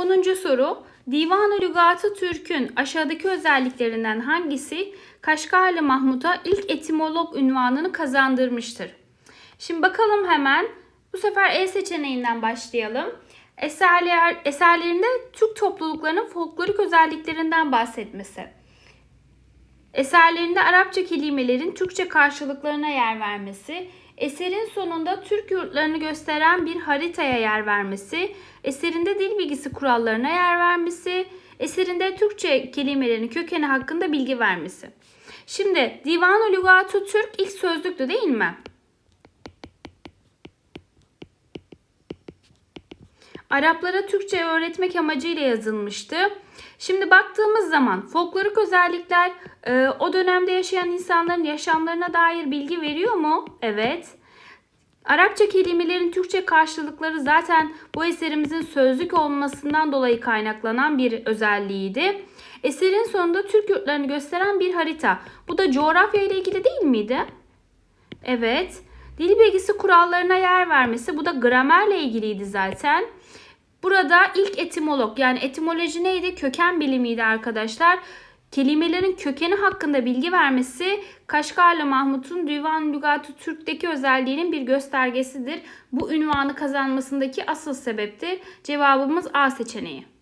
10. soru. Divan-ı Lügat-ı Türk'ün aşağıdaki özelliklerinden hangisi Kaşgarlı Mahmut'a ilk etimolog unvanını kazandırmıştır? Şimdi bakalım hemen. Bu sefer E seçeneğinden başlayalım. Eserler, eserlerinde Türk topluluklarının folklorik özelliklerinden bahsetmesi. Eserlerinde Arapça kelimelerin Türkçe karşılıklarına yer vermesi, eserin sonunda Türk yurtlarını gösteren bir haritaya yer vermesi, eserinde dil bilgisi kurallarına yer vermesi, eserinde Türkçe kelimelerin kökeni hakkında bilgi vermesi. Şimdi Divan-ı Lügat-ı Türk ilk sözlüktü değil mi? Araplara Türkçe öğretmek amacıyla yazılmıştı. Şimdi baktığımız zaman folklorik özellikler e, o dönemde yaşayan insanların yaşamlarına dair bilgi veriyor mu? Evet. Arapça kelimelerin Türkçe karşılıkları zaten bu eserimizin sözlük olmasından dolayı kaynaklanan bir özelliğiydi. Eserin sonunda Türk yurtlarını gösteren bir harita. Bu da coğrafya ile ilgili değil miydi? Evet. Dil bilgisi kurallarına yer vermesi bu da gramerle ilgiliydi zaten. Burada ilk etimolog yani etimoloji neydi? Köken bilimiydi arkadaşlar. Kelimelerin kökeni hakkında bilgi vermesi Kaşgarlı Mahmut'un Divan Lügat-ı Türk'teki özelliğinin bir göstergesidir. Bu ünvanı kazanmasındaki asıl sebeptir. Cevabımız A seçeneği.